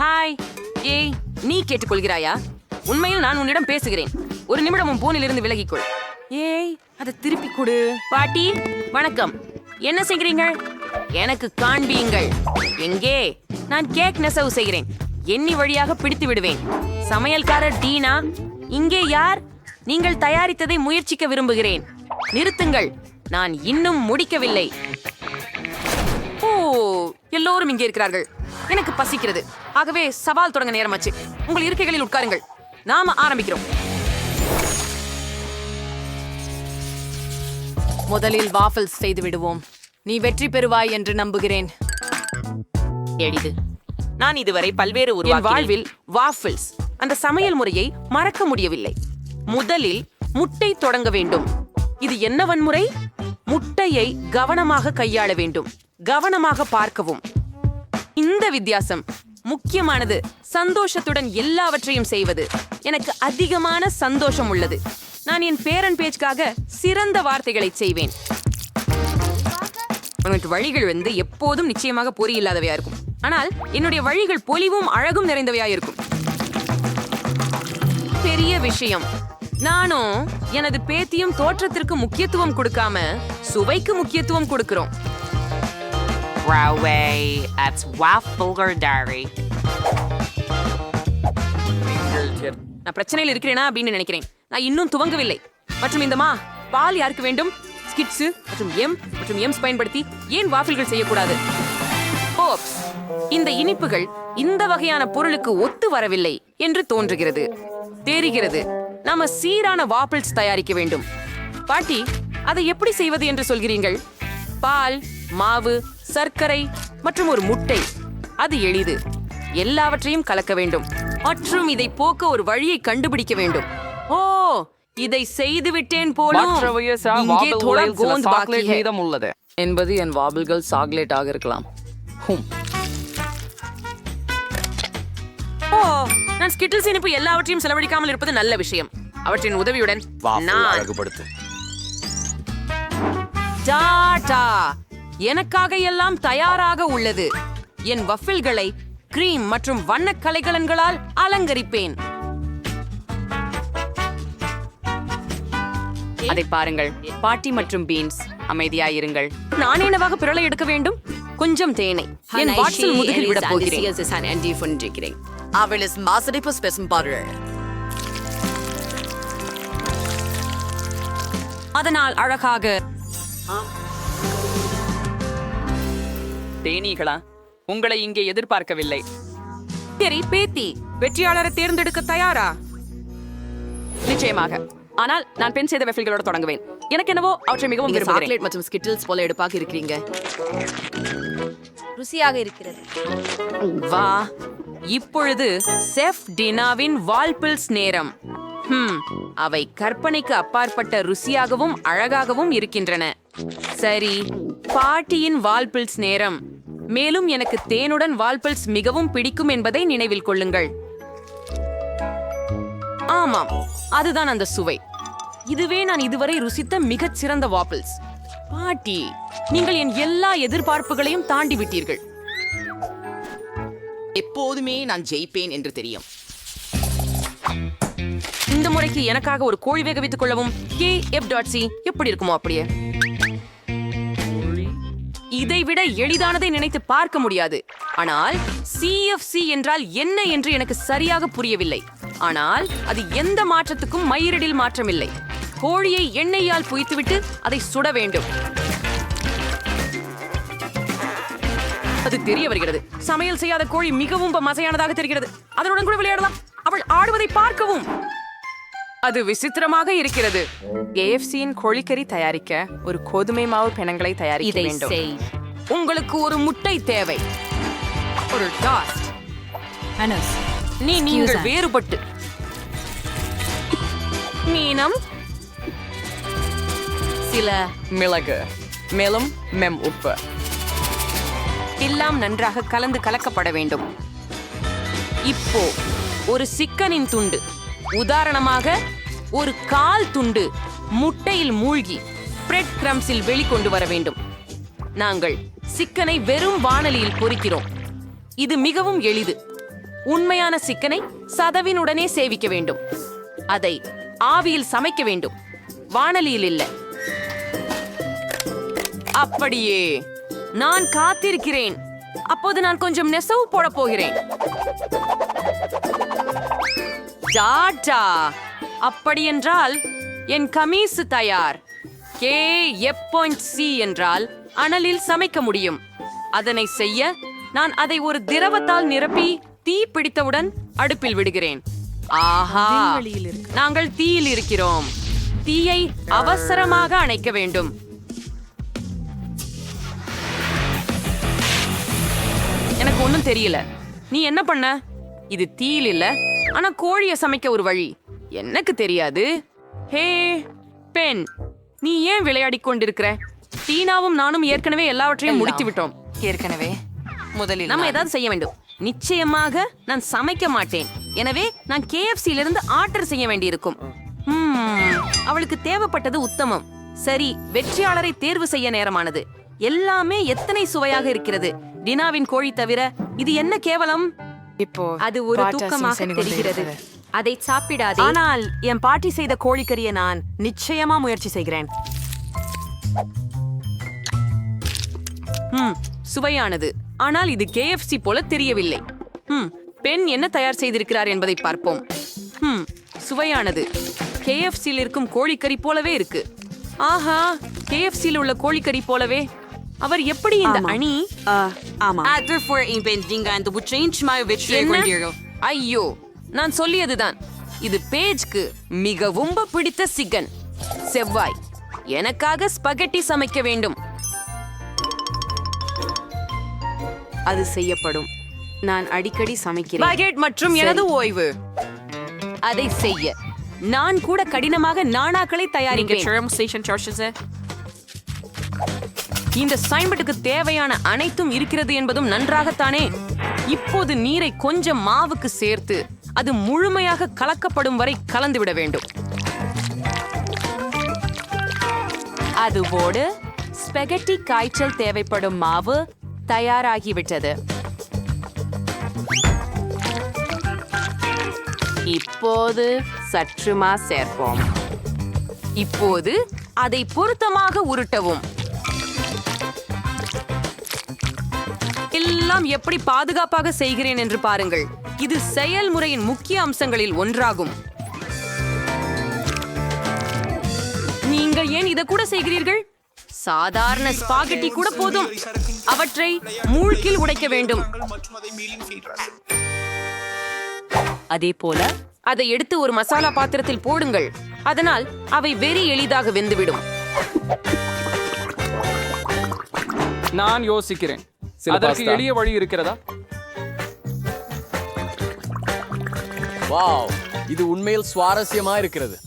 Hi ஏய் நீ கேட்டுக்கொள்கிறாயா? உண்மையில் நான் உன்னிடம் பேசுகிறேன். ஒரு நிமிடம் உன் போனிலிருந்து விலகிக்கொள். ஏய் அதை திருப்பி கொடு. பாட்டி வணக்கம். என்ன செய்கிறீங்க எனக்கு காண்பியுங்கள் எங்கே? நான் கேக் நெசவு செய்கிறேன். எண்ணி வழியாக பிடித்து விடுவேன். சமையல்காரர் டீனா? இங்கே யார்? நீங்கள் தயாரித்ததை முயற்சிக்க விரும்புகிறேன். நிறுத்துங்கள். நான் இன்னும் முடிக்கவில்லை. ஓ எல்லோரும் இங்கே இருக்கிறார்கள். எனக்கு பசிக்கிறது. ஆகவே சவால் தொடங்க நேரமாச்சு. உங்கள் இருக்கைகளில் உட்காருங்கள். நாம ஆரம்பிக்கிறோம். முதலில் வாஃபிள்ஸ் செய்து விடுவோம். நீ வெற்றி பெறுவாய் என்று நம்புகிறேன். எளிது. நான் இதுவரை பல்வேறு என் வாழ்வில் வாஃபிள்ஸ் அந்த சமையல் முறையை மறக்க முடியவில்லை. முதலில் முட்டை தொடங்க வேண்டும். இது என்ன வன்முறை? முட்டையை கவனமாக கையாள வேண்டும். கவனமாக பார்க்கவும். இந்த வித்தியாசம் முக்கியமானது. சந்தோஷத்துடன் எல்லாவற்றையும் செய்வது. எனக்கு அதிகமான சந்தோஷம் உள்ளது. நான் என் பேரன் பேச்சுக்காக சிறந்த வார்த்தைகளை செய்வேன். வழிகள் வந்து எப்போதும் நிச்சயமாக பொறி இல்லாதவையா இருக்கும். ஆனால் என்னுடைய வழிகள் பொலிவும் அழகும் நிறைந்தவையா இருக்கும். பெரிய விஷயம். நானும் எனது பேத்தியும் தோற்றத்திற்கு முக்கியத்துவம் கொடுக்காம சுவைக்கு முக்கியத்துவம் கொடுக்கிறோம். Broadway at Waffle Diary. நான் பிரச்சனையில் இருக்கிறேனா அப்படின்னு நினைக்கிறேன். நான் இன்னும் துவங்கவில்லை. மற்றும் இந்த மா பால் யாருக்கு வேண்டும்? ஸ்கிட்ஸ் மற்றும் எம் மற்றும் எம்ஸ் பயன்படுத்தி ஏன் வாஃபில்கள் செய்யக்கூடாது? போப்ஸ் இந்த இனிப்புகள் இந்த வகையான பொருளுக்கு ஒத்து வரவில்லை என்று தோன்றுகிறது. தெரிகிறது நாம சீரான வாஃபிள்ஸ் தயாரிக்க வேண்டும். பாட்டி அதை எப்படி செய்வது என்று சொல்கிறீர்கள்? பால் மாவு சர்க்கரை மற்றும் ஒரு முட்டை. அது எளிது. எல்லாவற்றையும் கலக்க வேண்டும். மற்றும் இதை போக்க ஒரு வழியை கண்டுபிடிக்க வேண்டும். ஓ இதை செய்து விட்டேன் போலும். இங்கே தோடா கோந்து சாக்லேட் பாக்கி. மீதம் உள்ளது. என்பது என் வாபிள்கள் சாக்லேட் ஆக இருக்கலாம். ஹும். ஓ நான் ஸ்கிட்டில்ஸ் இனிப்பு எல்லாவற்றையும் செலவழிக்காமல் இருப்பது நல்ல விஷயம். அவற்றின் உதவியுடன் நான் அழகுபடுத்து. டாடா. எனக்காக எல்லாம் தயாராக உள்ளது. என் வஃபில்களை கிரீம் மற்றும் வண்ணக் கலைகலன்களால் அலங்கரிப்பேன். அதை பாருங்கள். பாட்டி மற்றும் பீன்ஸ் அமைதியாயிருங்கள் நான் என்னவாக பிறளை எடுக்க வேண்டும்? கொஞ்சம் தேனை. என் வாட்ஸில் முதுகில் விட போகிறேன். அவள் இஸ் மாசடிப்பு ஸ்பெசம் பாரு அதனால் அழகாக தேனீகளா? உங்களை இங்கே எதிர்பார்க்கவில்லை. சரி பேத்தி வெற்றியாளரை தேர்ந்தெடுக்க தயாரா? நிச்சயமாக. ஆனால் நான் பெண் செய்த வெஃபில்களோட தொடங்குவேன். எனக்கு என்னவோ அவற்றை மிகவும் சாக்லேட் மற்றும் ஸ்கிட்டில்ஸ் போல எடுப்பாக இருக்கிறீங்க. ருசியாக இருக்கிறது. வா இப்பொழுது செஃப் டினாவின் வால்பில்ஸ் நேரம். ஹம், அவை கற்பனைக்கு அப்பாற்பட்ட ருசியாகவும் அழகாகவும் இருக்கின்றன. சரி பாட்டியின் வால்பில்ஸ் நேரம். மேலும் எனக்கு தேனுடன் வால்பில்ஸ் மிகவும் பிடிக்கும் என்பதை நினைவில் கொள்ளுங்கள். ஆமாம் அதுதான் அந்த சுவை. இதுவே நான் இதுவரை ருசித்த மிகச் சிறந்த வாப்பிள்ஸ். பாட்டி நீங்கள் என் எல்லா எதிர்பார்ப்புகளையும் தாண்டி விட்டீர்கள். எப்போதுமே நான் ஜெயிப்பேன் என்று தெரியும். இந்த முறைக்கு எனக்காக ஒரு கோழி வேக வைத்துக் கொள்ளவும் கே எஃப் டாட் சி எப்படி இருக்குமோ அப்படியே. இதை விட எளிதானதை நினைத்து பார்க்க முடியாது. ஆனால் சிஎஃப்சி என்றால் என்ன என்று எனக்கு சரியாக புரியவில்லை. ஆனால் அது எந்த மாற்றத்துக்கும் மயிரிடில் மாற்றமில்லை. கோழியை எண்ணெயால் புய்த்துவிட்டு அதை சுட வேண்டும். அது தெரிய வருகிறது. சமையல் செய்யாத கோழி மிகவும் மசையானதாக தெரிகிறது. அதனுடன் கூட விளையாடலாம். அவள் ஆடுவதை பார்க்கவும். அது விசித்திரமாக இருக்கிறது. கேஎஃப்சியின் கோழிக்கறி தயாரிக்க ஒரு கோதுமை மாவு பிணங்களை தயாரிக்க இதை வேண்டும். செய். உங்களுக்கு ஒரு முட்டை தேவை. ஒரு டாஸ்ட் அனுஸ் நீ நீங்கள். வேறுபட்டு. மீனம். சில மிளகு. மேலும் மெம் உப்பு. எல்லாம் நன்றாக கலந்து கலக்கப்பட வேண்டும். இப்போ ஒரு சிக்கனின் துண்டு. உதாரணமாக ஒரு கால் துண்டு முட்டையில் மூழ்கி பிரெட் கிரம்ஸில் வெளிக்கொண்டு வர வேண்டும். நாங்கள் சிக்கனை வெறும் வானலியில் பொறிக்கிறோம். இது மிகவும் எளிது. உண்மையான சிக்கனை சதவினுடனே சேவிக்க வேண்டும். அதை ஆவியில் சமைக்க வேண்டும். வானலியில் இல்ல. அப்படியே. நான் காத்திருக்கிறேன். அப்போது நான் கொஞ்சம் நெசவு போட போகிறேன். டாடா அப்படியென்றால் என் கமீசு தயார். கே. எப். பாயிண்ட் சி என்றால் அனலில் சமைக்க முடியும். அதனை செய்ய நான் அதை ஒரு திரவத்தால் நிரப்பி தீ பிடித்தவுடன் அடுப்பில் விடுகிறேன். ஆஹா! நாங்கள் தீயில் இருக்கிறோம். தீயை அவசரமாக அணைக்க வேண்டும். எனக்கு ஒண்ணும் தெரியல. நீ என்ன பண்ண? இது தீயில் இல்ல. ஆனா கோழிய சமைக்க ஒரு வழி. எனக்கு தெரியாது. ஹே பெண் நீ ஏன் விளையாடிக் கொண்டிருக்கிற? டீனாவும் நானும் ஏற்கனவே எல்லாவற்றையும் முடித்து விட்டோம் ஏற்கனவே. முதலில் நம்ம ஏதாவது செய்ய வேண்டும். நிச்சயமாக நான் சமைக்க மாட்டேன். எனவே நான் KFC ல இருந்து ஆர்டர் செய்ய வேண்டியிருக்கும். அவளுக்கு தேவைப்பட்டது உத்தமம். சரி வெற்றியாளரை தேர்வு செய்ய நேரமானது. எல்லாமே எத்தனை சுவையாக இருக்கிறது? டினாவின் கோழி தவிர இது என்ன கேவலம்? இப்போ அது ஒரு பாட்டா தூக்கமாக தெரிகிறது. அதை சாப்பிடாதே. ஆனால் என் பாட்டி செய்த கோழிக்கறியை நான் நிச்சயமா முயற்சி செய்கிறேன். சுவையானது. ஆனால் இது KFC போல தெரியவில்லை. ஹம், பெண் என்ன தயார் செய்திருக்கிறார் என்பதை பார்ப்போம். ஹம், சுவையானது. KFC யில் இருக்கும் கோழிக்கறி போலவே இருக்கு. ஆஹா KFC யில் உள்ள கோழிக்கறி போலவே. அவர் எப்படி இந்த அணி ஆமா. And would change my victory என்ன? ஐயோ நான் சொல்லியதுதான். இது பேஜ்க்கு மிகவும் பிடித்த சிக்கன் செவ்வாய். எனக்காக ஸ்பகெட்டி சமைக்க வேண்டும். அது செய்யப்படும். நான் அடிக்கடி சமைக்கிறேன். பகெட் மற்றும் எனது ஓய்வு. அதை செய்ய. நான் கூட கடினமாக நாணாக்களை தயாரிக்கிறேன் இந்த சைன்பட்டுக்கு தேவையான அனைத்தும் இருக்கிறது என்பதும் நன்றாகத்தானே. இப்போது நீரை கொஞ்சம் மாவுக்கு சேர்த்து அது முழுமையாக கலக்கப்படும் வரை கலந்துவிட வேண்டும். அதுவோடு ஸ்பெகட்டி காய்ச்சல் தேவைப்படும் மாவு தயாராகிவிட்டது. இப்போது சற்றுமா சேர்ப்போம். இப்போது அதை பொருத்தமாக உருட்டவும். எல்லாம் எப்படி பாதுகாப்பாக செய்கிறேன் என்று பாருங்கள். இது செயல்முறையின் முக்கிய அம்சங்களில் ஒன்றாகும். நீங்கள் ஏன் இதை கூட செய்கிறீர்கள்? சாதாரண ஸ்பாகெட்டி கூட போதும். அவற்றை மூழ்கில் உடைக்க வேண்டும். அதே போல அதை எடுத்து ஒரு மசாலா பாத்திரத்தில் போடுங்கள். அதனால் அவை வெறி எளிதாக வெந்துவிடும். நான் யோசிக்கிறேன். அதற்கு. எளிய வழி இருக்கிறதா? வாவ் இது உண்மையில் சுவாரஸ்யமா இருக்கிறது.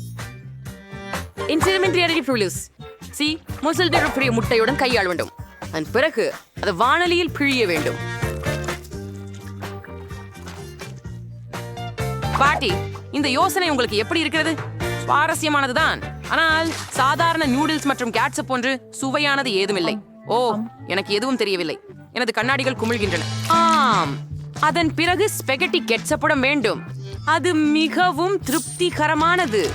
இன்சிடமெண்ட்ரி புளிஸ் சி முசல் நிறப்புரிய முட்டையுடன் கையாள வேண்டும். அதன் பிறகு அதை வாணலியில் பிழிய வேண்டும். பாட்டி இந்த யோசனை உங்களுக்கு எப்படி இருக்கிறது? சுவாரஸ்யமானதுதான். ஆனால் சாதாரண நூடுல்ஸ் மற்றும் கேட்சப் போன்று சுவையானது ஏதுமில்லை. ஓ எனக்கு எதுவும் தெரியவில்லை. எனது கண்ணாடிகள் குமிழ்கின்றன. ஆம். அதன் பிறகு ஸ்பெகட்டி கெட்சப்படம் வேண்டும். அது மிகவும் திருப்திகரமானது.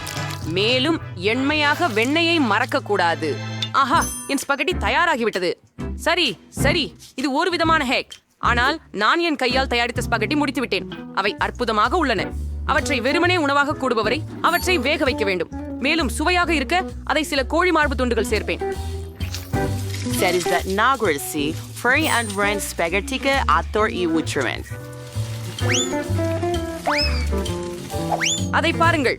மேலும் எண்மையாக வெண்ணெயை மறக்க கூடாது ஆஹா என் ஸ்பெகட்டி தயாராகிவிட்டது. சரி சரி இது ஒரு விதமான ஹேக். ஆனால் நான் என் கையால் தயாரித்த ஸ்பெகட்டி முடித்து விட்டேன் அவை அற்புதமாக உள்ளன. அவற்றை வெறுமனே உணவாக கூடுபவரை அவற்றை வேக வைக்க வேண்டும். மேலும் சுவையாக இருக்க அதை சில கோழி மார்பு துண்டுகள் சேர்ப்பேன். That is that Nagrasi, Furry and Ren Spaghetti Ator e Wutriment. அதை பாருங்கள்.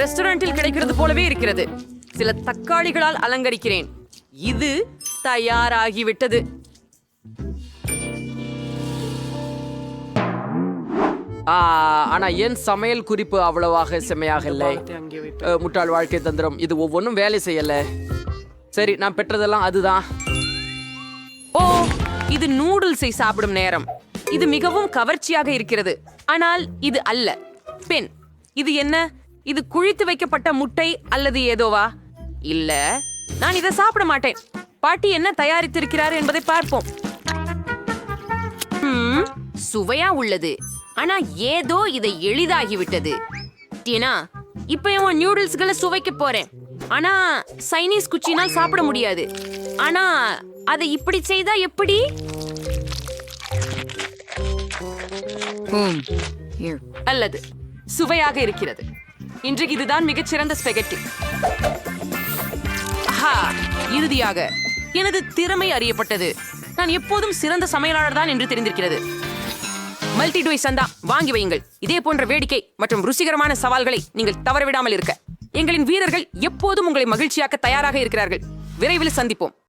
ரெஸ்டாரண்டில் கிடைக்கிறது போலவே இருக்கிறது. சில தக்காளிகளால் அலங்கரிக்கிறேன். இது தயாராகிவிட்டது. ஆனா என் சமையல் குறிப்பு அவ்வளவாக செம்மையாக இல்லை. முட்டாள் வாழ்க்கை தந்திரம். இது ஒவ்வொன்றும் வேலை செய்யல. சரி நான் பெற்றதெல்லாம் அதுதான். ஓ இது நூடுல்ஸை சாப்பிடும் நேரம். இது மிகவும் கவர்ச்சியாக இருக்கிறது. ஆனால் இது அல்ல. பெண் இது என்ன? இது குழித்து வைக்கப்பட்ட முட்டை அல்லது ஏதோவா? இல்ல நான் இதை சாப்பிட மாட்டேன். பாட்டி என்ன தயாரித்திருக்கிறார் என்பதை பார்ப்போம். சுவையா உள்ளது. ஆனா ஏதோ இதை எளிதாகிவிட்டது. டீனா இப்ப உன் நியூடுல்ஸ்களை சுவைக்க போறேன். ஆனா சைனீஸ் குச்சினால் சாப்பிட முடியாது. ஆனா அதை இப்படி செய்தா எப்படி? அல்லது சுவையாக இருக்கிறது. இன்றைக்கு இதுதான் மிகச்சிறந்த ஸ்பெகட்டி. இறுதியாக எனது திறமை அறியப்பட்டது. நான் எப்போதும் சிறந்த சமையலாளர் தான் என்று தெரிந்திருக்கிறது. மல்டி டூய் சந்தா வாங்கி வையுங்கள். இதே போன்ற வேடிக்கை மற்றும் ருசிகரமான சவால்களை நீங்கள் தவறவிடாமல் இருக்க. எங்களின் வீரர்கள் எப்போதும் உங்களை மகிழ்ச்சியாக்க தயாராக இருக்கிறார்கள். விரைவில் சந்திப்போம்.